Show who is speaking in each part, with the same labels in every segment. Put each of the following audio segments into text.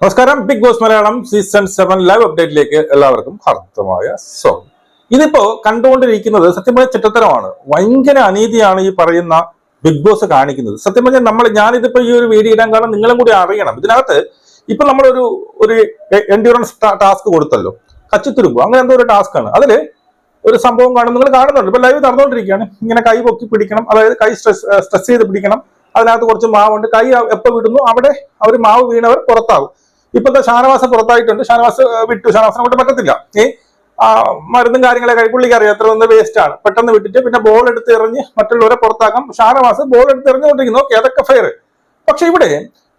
Speaker 1: നമസ്കാരം. Big Boss Malayalam season seven live അപ്ഡേറ്റിലേക്ക് എല്ലാവർക്കും ഹർദ്ദമായ സ്വാഗതം. ഇതിപ്പോ കണ്ടുകൊണ്ടിരിക്കുന്നത് സത്യം പറഞ്ഞ ചിട്ടത്തരമാണ്. ഭയങ്കര അനീതിയാണ് ഈ പറയുന്ന ബിഗ് ബോസ് കാണിക്കുന്നത്. സത്യം പറഞ്ഞാൽ നമ്മൾ ഞാനിതിപ്പോ ഈ ഒരു വീഡിയോ ഇടാൻ കാരണം നിങ്ങളും കൂടി അറിയണം. ഇതിനകത്ത് ഇപ്പൊ നമ്മളൊരു ഒരു എൻഡ്യൂറൻസ് ടാസ്ക് കൊടുത്തല്ലോ. കച്ചിത്തുരുമ്പോ. അങ്ങനെ എന്തോ ഒരു ടാസ്ക് ആണ്. അതിൽ ഒരു സംഭവം കാണും. നിങ്ങൾ കാണുന്നുണ്ട്. ഇപ്പൊ ലൈവ് നടന്നുകൊണ്ടിരിക്കുകയാണ് ഇങ്ങനെ കൈ പൊക്കി പിടിക്കണം. അതായത് കൈ സ്ട്രെസ് സ്ട്രെസ് ചെയ്ത് പിടിക്കണം. അതിനകത്ത് കുറച്ച് മാവുണ്ട്. കൈ എപ്പോ വിടുന്നു? അവിടെ അവർ മാവ് വീണവർ പുറത്താവും. ഇപ്പോഴത്തെ ഷാനവാസ് പുറത്തായിട്ടുണ്ട്. ഷാനവാസ് വിട്ടു. ഷാനവാസിനെ കൊണ്ട് പറ്റത്തില്ല. ആ, മരുന്നും കാര്യങ്ങളൊക്കെ പുള്ളിക്ക് അറിയാം. എത്ര ഒന്ന് വേസ്റ്റ് ആണ്. പെട്ടെന്ന് വിട്ടിട്ട് പിന്നെ ബോൾ എടുത്ത് എറിഞ്ഞ് മറ്റുള്ളവരെ പുറത്താക്കാം. ഷാനവാസ് ബോൾ എടുത്ത് എറിഞ്ഞുകൊണ്ടിരിക്കുന്നു. ഓക്കെ അതൊക്കെ ഫെയർ പക്ഷെ ഇവിടെ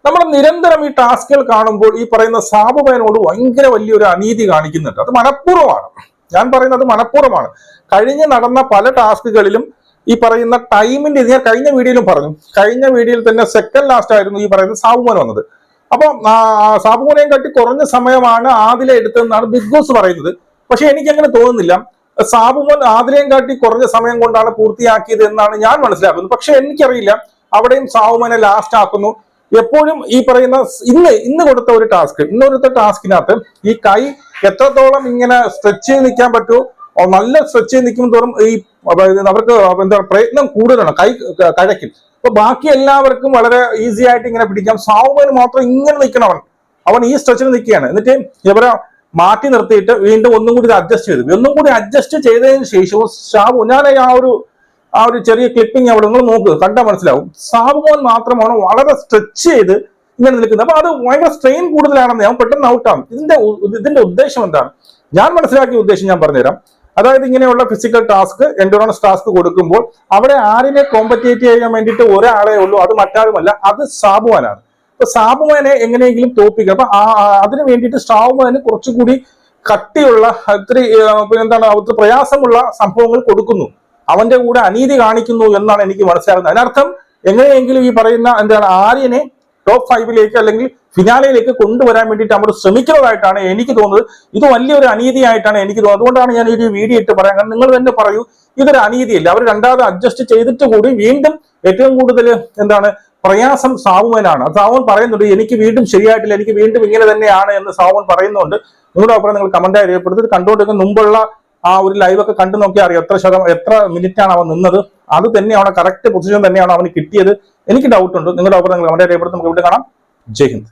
Speaker 1: നമ്മൾ നിരന്തരം ഈ ടാസ്കുകൾ കാണുമ്പോൾ ഈ പറയുന്ന സാബുമേനോട് ഭയങ്കര വലിയൊരു അനീതി കാണിക്കുന്നുണ്ട്. അത് മനഃപൂർവമാണ്. ഞാൻ പറയുന്നത് മനഃപൂർവമാണ്. കഴിഞ്ഞ് നടന്ന പല ടാസ്കുകളിലും ഈ പറയുന്ന ടൈമിന്റെ ഇത് ഞാൻ കഴിഞ്ഞ വീഡിയോയിലും പറഞ്ഞു. കഴിഞ്ഞ വീഡിയോയിൽ തന്നെ സെക്കൻഡ് ലാസ്റ്റ് ആയിരുന്നു ഈ പറയുന്ന സാബുമോൻ വന്നത്. അപ്പൊ സാബുമോനെയും കാട്ടി കുറഞ്ഞ സമയമാണ് ആദില എടുത്തതെന്നാണ് ബിഗ് ബോസ് പറയുന്നത്. പക്ഷെ എനിക്ക് അങ്ങനെ തോന്നുന്നില്ല. സാബുമോൻ ആദിലയും കാട്ടി കുറഞ്ഞ സമയം കൊണ്ടാണ് പൂർത്തിയാക്കിയത് എന്നാണ് ഞാൻ മനസ്സിലാക്കുന്നത്. പക്ഷെ എനിക്കറിയില്ല. അവിടെയും സാബുമോനെ ലാസ്റ്റ് ആക്കുന്നു. എപ്പോഴും ഈ പറയുന്ന ഇന്ന് ഇന്ന് കൊടുത്ത ഒരു ടാസ്ക് ഇന്ന് കൊടുത്ത ടാസ്കിനകത്ത് ഈ കൈ എത്രത്തോളം ഇങ്ങനെ സ്ട്രെച്ച് ചെയ്ത് നിൽക്കാൻ പറ്റുമോ നല്ല സ്ട്രെച്ച് ചെയ്ത് നിൽക്കും തോറും ഈ അവർക്ക് എന്താ പ്രയത്നം കൂടുതലാണ്. കൈ കഴക്കിൽ. കഴക്കും അപ്പൊ ബാക്കി എല്ലാവർക്കും വളരെ ഈസി ആയിട്ട് ഇങ്ങനെ പിടിക്കാം. സാവുമന് മാത്രം ഇങ്ങനെ നിൽക്കണവൻ അവൻ. ഈ സ്ട്രെച്ചിൽ നിൽക്കുകയാണ്. എന്നിട്ട് ഇവരെ മാറ്റി നിർത്തിയിട്ട് വീണ്ടും ഒന്നും കൂടി അഡ്ജസ്റ്റ് ചെയ്തു. ഒന്നും കൂടി അഡ്ജസ്റ്റ് ചെയ്തതിന് ശേഷവും ഷാബു ഞാൻ ആ ഒരു ആ ഒരു ചെറിയ ക്ലിപ്പിംഗ് അവിടെ നിങ്ങൾ നോക്ക് കണ്ടാൽ മനസ്സിലാവും. സാബുമോൻ മാത്രമാണ് വളരെ സ്ട്രെച്ച് ചെയ്ത് ഇങ്ങനെ നിൽക്കുന്നത്. അപ്പൊ അത് ഭയങ്കര സ്ട്രെയിൻ കൂടുതലാണെന്ന് ഞാൻ പെട്ടെന്ന് ഔട്ടാണ് ഇതിന്റെ ഇതിന്റെ ഉദ്ദേശം എന്താണ്? ഞാൻ മനസ്സിലാക്കിയ ഉദ്ദേശം ഞാൻ പറഞ്ഞുതരാം. അതായത് ഇങ്ങനെയുള്ള ഫിസിക്കൽ ടാസ്ക് എൻഡുറൻസ് ടാസ്ക് കൊടുക്കുമ്പോൾ അവിടെ ആരിനെ കോമ്പറ്റേറ്റ് ചെയ്യാൻ വേണ്ടിയിട്ട് ഒരാളെ ഉള്ളൂ അത് മറ്റാരുമല്ല അത് സാബുവാനാണ്. അപ്പൊ സാബുവാനെ എങ്ങനെയെങ്കിലും തോപ്പിക്കുക അപ്പൊ അതിന് വേണ്ടിയിട്ട് സാബുവാന് കുറച്ചുകൂടി കട്ടിയുള്ള ഒത്തിരി എന്താണ് ഒത്തിരി പ്രയാസമുള്ള സംഭവങ്ങൾ കൊടുക്കുന്നു. അവന്റെ കൂടെ അനീതി കാണിക്കുന്നു എന്നാണ് എനിക്ക് മനസ്സിലാകുന്നത്. അതിനർത്ഥം എങ്ങനെയെങ്കിലും ഈ പറയുന്ന എന്താണ് ആര്യനെ ടോപ്പ് ഫൈവിലേക്ക് അല്ലെങ്കിൽ ഫിനാലയിലേക്ക് കൊണ്ടുവരാൻ വേണ്ടിയിട്ട് അവർ ശ്രമിക്കുന്നതായിട്ടാണ് എനിക്ക് തോന്നുന്നത്. ഇത് വലിയൊരു അനീതിയായിട്ടാണ് എനിക്ക് തോന്നുന്നത്. അതുകൊണ്ടാണ് ഞാൻ ഈ ഒരു വീഡിയോ ഇട്ട് പറയാൻ കാരണം നിങ്ങൾ തന്നെ പറയൂ ഇതൊരു അനീതിയല്ല. അവർ രണ്ടാമത് അഡ്ജസ്റ്റ് ചെയ്തിട്ട് കൂടി വീണ്ടും ഏറ്റവും കൂടുതൽ എന്താണ് പ്രയാസം സാവുമനാണ്. സാവുൻ പറയുന്നുണ്ട് എനിക്ക് വീണ്ടും ശരിയായിട്ടില്ല. എനിക്ക് വീണ്ടും ഇങ്ങനെ തന്നെയാണ് എന്ന് സാവുൻ പറയുന്നുണ്ട്. നിങ്ങളുടെ അഭിപ്രായം നിങ്ങൾ കമന്റായി രേഖപ്പെടുത്തി. കണ്ടുകൊണ്ടിരിക്കുന്ന മുമ്പുള്ള ആ ഒരു ലൈവൊക്കെ കണ്ടു നോക്കിയാൽ അറിയാം എത്ര ശതമാനം എത്ര മിനിറ്റാണ് അവൻ നിന്നത്. അത് തന്നെയാണ് കറക്റ്റ് പൊസിഷൻ തന്നെയാണ് അവന് കിട്ടിയത്. എനിക്ക് ഡൗട്ട് ഉണ്ട്. നിങ്ങളുടെ അഭിപ്രായം നിങ്ങൾ കമന്റായി രേഖപ്പെടുത്തി നമുക്ക് ഇവിടെ കാണാം. ജയ് ഹിന്ദ്.